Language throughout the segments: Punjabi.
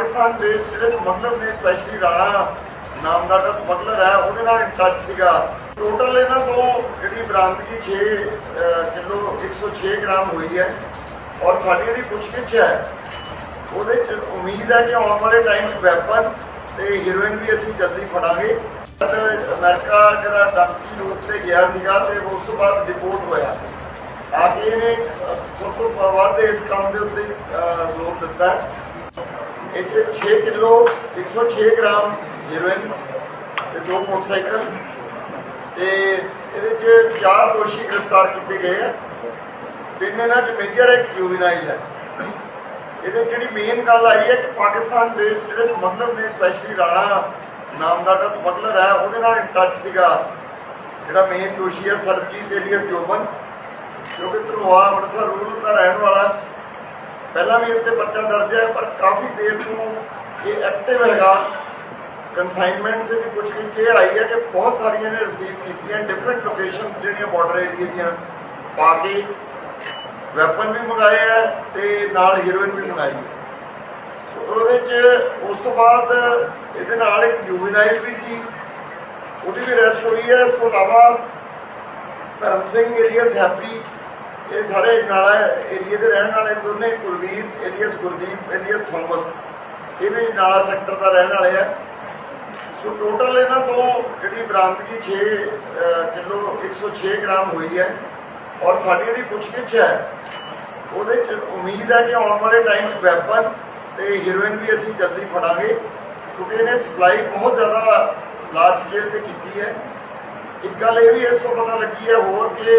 ਪਾਕਿਸਤਾਨ ਦੇ ਜਿਹੜੇ ਸਮਗਲਰ ਨੇ ਸਪੈਸ਼ਲੀ ਰਾਣਾ ਨਾਮ ਦਾ ਜਿਹੜਾ ਸਮਗਲਰ ਹੈ, ਉਹਦੇ ਨਾਲ ਇਨ ਟੱਚ ਸੀਗਾ। ਟੋਟਲ ਇਹਨਾਂ ਤੋਂ ਜਿਹੜੀ ਬਰਾਮਦਗੀ 6 ਕਿਲੋ 106 ਗ੍ਰਾਮ ਹੋਈ ਹੈ। ਔਰ ਸਾਡੀ ਜਿਹੜੀ ਪੁੱਛਗਿੱਛ ਹੈ, ਉਹਦੇ ਚ ਉਮੀਦ ਹੈ ਕਿ ਆਉਣ ਵਾਲੇ ਟਾਈਮ ਵੈਪਨ ਤੇ ਹੀਰੋਇਨ ਵੀ ਅਸੀਂ ਜਲਦੀ ਫੜਾਂਗੇ। ਤੇ ਅਮਰੀਕਾ ਜਿਹੜਾ ਡਾਕਟਰੀ ਰੂਟ ਤੇ ਗਿਆ ਸੀਗਾ ਤੇ ਉਸ ਤੋਂ ਬਾਅਦ ਰਿਪੋਰਟ ਹੋਇਆ। ਆ ਕੇ ਇਹਨੇ ਸਭ ਤੋਂ ਵੱਧ ਇਸ ਕੰਮ ਦੇ ਉੱਤੇ ਜ਼ੋਰ ਦਿੱਤਾ। ਹੈ। ਇਹ 'ਚ 6 ਕਿਲੋ 106 ਗ੍ਰਾਮ ਹੀਰੋਇਨ ਤੇ ਦੋ ਮੋਟਰਸਾਈਕਲ ਤੇ ਇਹਦੇ ਚ ਚਾਰ ਦੋਸ਼ੀ ਗ੍ਰਿਫਤਾਰ ਕੀਤੇ ਗਏ ਆ। ਤਿੰਨ ਇਹਨਾਂ ਚ ਮੇਜਰ ਇੱਕ ਜੁਵੀਨਾਈਲ ਹੈ। ਇਹਦੇ ਜਿਹੜੀ ਮੇਨ ਗੱਲ ਆਈ ਹੈ ਕਿ ਪਾਕਿਸਤਾਨ ਦੇ ਜਿਹੜੇ ਸਮਗਲਰ ਨੇ ਸਪੈਸ਼ਲੀ ਰਾਣਾ ਨਾਮ ਦਾ ਜਿਹੜਾ ਸਮਗਲਰ ਹੈ, ਉਹਦੇ ਨਾਲ ਟੱਚ ਸੀਗਾ। ਜਿਹੜਾ ਮੇਨ ਦੋਸ਼ੀ ਹੈ, ਸਰਬਜੀਤ ਏਲੀਅਸ ਜੋਬਨ ਕਿਉਂਕਿ ਕਿ ਧਰੋਆ ਅੰਮ੍ਰਿਤਸਰ ਰੂਰਲ ਦਾ ਰਹਿਣ ਵਾਲਾ ਪਹਿਲਾਂ ਵੀ ਇੱਥੇ ਪਰਚਾ ਦਰਜ ਹੈ, ਪਰ ਕਾਫੀ ਦੇਰ ਤੋਂ ਇਹ ਐਕਟਿਵ ਹੈਗਾ। ਕਨਸਾਈਨਮੈਂਟ ਸੇ ਵੀ ਕੁਝ ਕਿ ਇਹ ਆਈ ਹੈ ਕਿ ਬਹੁਤ ਸਾਰੀਆਂ ਨੇ ਰਿਸੀਵ ਕੀਤੀਆਂ ਡਿਫਰੈਂਟ ਲੋਕੇਸ਼ਨਸ ਜਿਹੜੀਆਂ ਬਾਰਡਰ ਏਰੀਆ ਦੀਆਂ ਪਾ ਕੇ ਵੈਪਨ ਵੀ ਮੰਗਾਏ ਆ ਤੇ ਨਾਲ ਹੀਰੋਇਨ ਵੀ ਮੰਗਾਈ ਹੈ। ਉਹਦੇ ਚ ਉਸ ਤੋਂ ਬਾਅਦ ਇਹਦੇ ਨਾਲ ਇੱਕ ਜੁਵੀਨਾਈਲ ਵੀ ਸੀ। ਉਹਦੀ ਵੀ ਰੈਸਟ ਹੋਈ ਹੈ। ਇਸ ਤੋਂ ਇਲਾਵਾ ਧਰਮ ਸਿੰਘ ਏਰੀਆ ਹੈਪੀ ਇਹ ਸਾਰੇ ਨਾਲਾ ਏਰੀਏ ਦੇ ਰਹਿਣ ਵਾਲੇ ਦੋਨੇ Kulvir alias Gurdeep, alias Thomas. ਇਹ ਵੀ ਨਾਲਾ ਸੈਕਟਰ ਦਾ ਰਹਿਣ ਵਾਲੇ ਆ। ਸੋ ਟੋਟਲ ਇਹਨਾਂ ਤੋਂ ਜਿਹੜੀ ਬਰਾਮਦਗੀ 6 ਕਿਲੋ 106 ਗ੍ਰਾਮ ਹੋਈ ਹੈ। ਔਰ ਸਾਡੀ ਜਿਹੜੀ ਪੁੱਛਗਿੱਛ ਹੈ, ਉਹਦੇ ਚ ਉਮੀਦ ਹੈ ਕਿ ਆਉਣ ਵਾਲੇ ਟਾਈਮ ਵੈਪਨ ਤੇ ਹੀਰੋਇਨ ਵੀ ਅਸੀਂ ਜਲਦੀ ਫੜਾਂਗੇ, ਕਿਉਂਕਿ ਇਹਨੇ ਸਪਲਾਈ ਬਹੁਤ ਜ਼ਿਆਦਾ ਲਾਰਜ ਸਕੇਲ ਤੇ ਕੀਤੀ ਹੈ। ਇੱਕ ਗੱਲ ਇਹ ਵੀ ਇਸ ਤੋਂ ਪਤਾ ਲੱਗੀ ਹੈ ਹੋਰ ਕਿ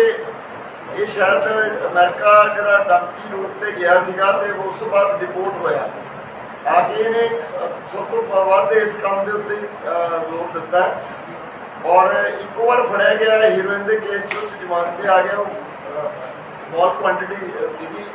ਇਹ ਸ਼ਾਇਦ ਅਮਰੀਕਾ ਜਿਹੜਾ ਡਾਕਟਰੀ ਰੋਡ ਤੇ ਗਿਆ ਸੀਗਾ ਤੇ ਉਸ ਤੋਂ ਬਾਅਦ ਡਿਪੋਰਟ ਹੋਇਆ। ਆ ਕੇ ਇਹਨੇ ਸਭ ਤੋਂ ਵੱਧ ਇਸ ਕੰਮ ਦੇ ਉੱਤੇ ਜ਼ੋਰ ਦਿੱਤਾ ਔਰ ਇੱਕ ਵਾਰ ਫੜਿਆ ਗਿਆ ਹੀਰੋਇਨ ਦੇ ਕੇਸ ਵਿੱਚ ਜ਼ਮਾਨਤ ਤੇ ਆ ਗਿਆ ਉਹ ਸਮਾਲ ਕੁਆਂਟੀਟੀ ਸੀਗੀ।